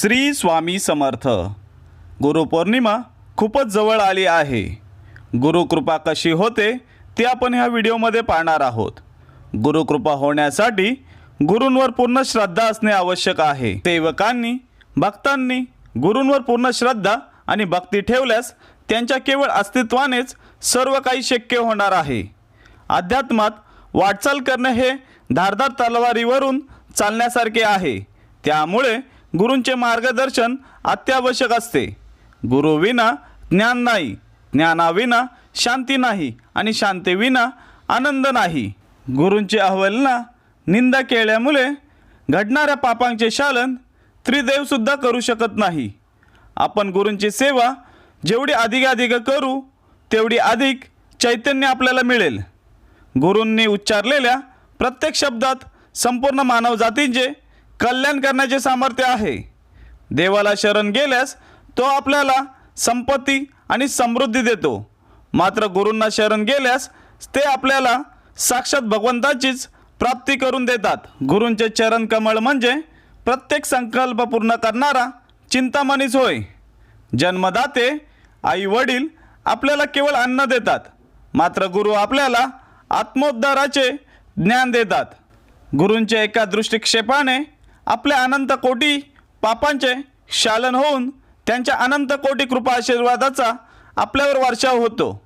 श्री स्वामी समर्थ. गुरुपौर्णिमा खूपच जवळ आली आहे. गुरुकृपा कशी होते ते आपण ह्या व्हिडिओमध्ये पाहणार आहोत. गुरुकृपा होण्यासाठी गुरूंवर पूर्ण श्रद्धा असणे आवश्यक आहे. सेवकांनी भक्तांनी गुरूंवर पूर्ण श्रद्धा आणि भक्ती ठेवल्यास त्यांच्या केवळ अस्तित्वानेच सर्व काही शक्य होणार आहे. अध्यात्मात वाटचाल करणे हे धारदार तलवारीवरून चालण्यासारखे आहे. त्यामुळे गुरूंचे मार्गदर्शन अत्यावश्यक असते. गुरुविना ज्ञान नाही ज्ञानाविना शांती नाही आणि शांतीविना आनंद नाही. गुरूंची अहवलना निंदा केल्यामुळे घडणाऱ्या पापांचे शालन त्रिदेवसुद्धा करू शकत नाही. आपण गुरूंची सेवा जेवढी अधिकाधिक करू तेवढी अधिक चैतन्य आपल्याला मिळेल. गुरूंनी उच्चारलेल्या प्रत्येक शब्दात संपूर्ण मानवजातींचे कल्याण करण्याचे सामर्थ्य आहे. देवाला शरण गेल्यास तो आपल्याला संपत्ती आणि समृद्धी देतो. मात्र गुरूंना शरण गेल्यास ते आपल्याला साक्षात भगवंताचीच प्राप्ती करून देतात. गुरूंचे चरण कमळ म्हणजे प्रत्येक संकल्प पूर्ण करणारा चिंतामणीच होय. जन्मदाते आई वडील आपल्याला केवळ अन्न देतात. मात्र गुरु आपल्याला आत्मोद्धाराचे ज्ञान देतात. गुरूंच्या एका दृष्टिक्षेपाने आपल्या अनंत कोटी पापांचे शालन होऊन त्यांच्या अनंत कोटी कृपा आशीर्वादाचा आपल्यावर वर्षाव होतो.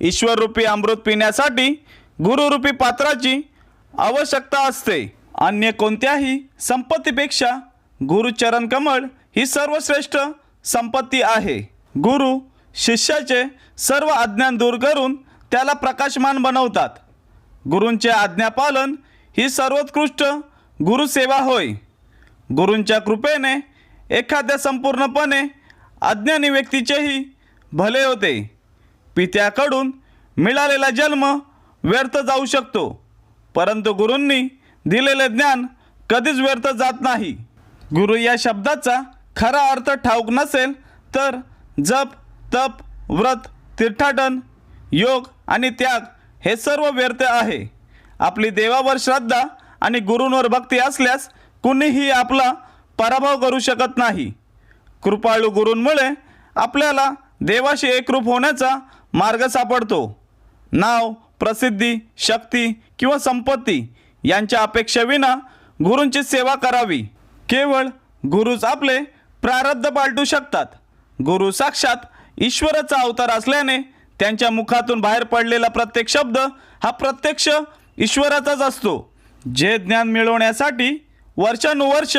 ईश्वररूपी अमृत पिण्यासाठी गुरुरूपी पात्राची आवश्यकता असते. अन्य कोणत्याही संपत्तीपेक्षा गुरुचरण कमळ ही सर्वश्रेष्ठ संपत्ती आहे. गुरु शिष्याचे सर्व अज्ञान दूर करून त्याला प्रकाशमान बनवतात. गुरूंचे आज्ञापालन ही सर्वोत्कृष्ट गुरुसेवा होय. गुरूंच्या कृपेने एखाद्या संपूर्णपणे अज्ञानी व्यक्तीचेही भले होते पित्याकडून मिळालेला जन्म व्यर्थ जाऊ शकतो परंतु गुरूंनी दिलेले ज्ञान कधीच व्यर्थ जात नाही. गुरु या शब्दाचा खरा अर्थ ठाऊक नसेल तर जप तप व्रत तीर्थाटन योग आणि त्याग हे सर्व व्यर्थ आहे. आपली देवावर श्रद्धा आणि गुरूंवर भक्ती असल्यास कुणीही आपला पराभव करू शकत नाही. कृपाळू गुरूंमुळे आपल्याला देवाशी एकरूप होण्याचा मार्ग सापडतो. नाव प्रसिद्धी शक्ती किंवा संपत्ती यांच्या अपेक्षेविना गुरूंची सेवा करावी. केवळ गुरुच आपले प्रारब्ध पालटू शकतात. गुरु साक्षात ईश्वराचा अवतार असल्याने त्यांच्या मुखातून बाहेर पडलेला प्रत्येक शब्द हा प्रत्यक्ष ईश्वराचाच असतो. जे ज्ञान मिळवण्यासाठी वर्षानुवर्ष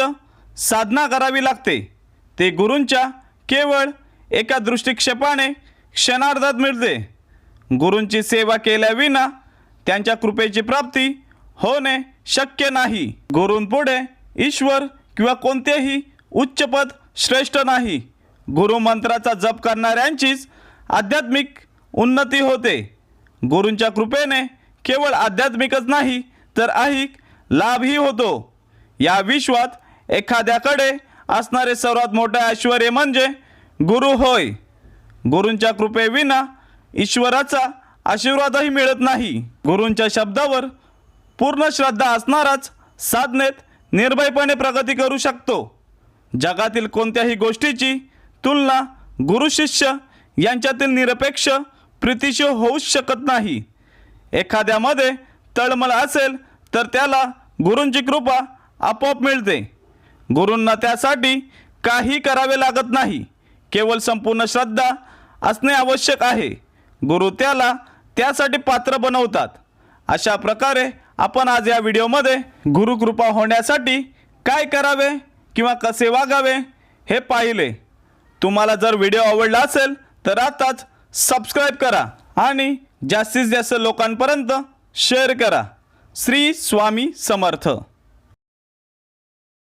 साधना करावी लागते. ते गुरूंच्या केवळ एका दृष्टिक्षेपाने क्षणार्धात मिळते. गुरूंची सेवा केल्याविना त्यांच्या कृपेची प्राप्ती होणे शक्य नाही. गुरूंपुढे ईश्वर किंवा कोणतेही उच्चपद श्रेष्ठ नाही. गुरुमंत्राचा जप करणाऱ्यांचीच आध्यात्मिक उन्नती होते. गुरूंच्या कृपेने केवळ आध्यात्मिकच नाही तर ऐहिक लाभही होतो. या विश्वात एखाद्याकडे असणारे सर्वात मोठे ऐश्वर म्हणजे गुरु होय. गुरूंच्या कृपेविना ईश्वराचा आशीर्वादही मिळत नाही. गुरूंच्या शब्दावर पूर्ण श्रद्धा असणाराच साधनेत निर्भयपणे प्रगती करू शकतो. जगातील कोणत्याही गोष्टीची तुलना गुरु शिष्य यांच्यातील निरपेक्ष प्रीतीशी होऊच शकत नाही. एखाद्यामध्ये तळमळ असेल तर त्याला गुरूंची कृपा आपोआप मिळते. गुरूंना त्यासाठी काही करावे लागत नाही. केवळ संपूर्ण श्रद्धा असणे आवश्यक आहे. गुरु त्याला त्यासाठी पात्र बनवतात. अशा प्रकारे आपण आज या व्हिडिओमध्ये गुरुकृपा होण्यासाठी काय करावे किंवा कसे वागावे हे पाहिले. तुम्हाला जर व्हिडिओ आवडला असेल तर आताच सबस्क्राईब करा आणि जास्तीत जास्त लोकांपर्यंत शेअर करा. श्री स्वामी समर्थ.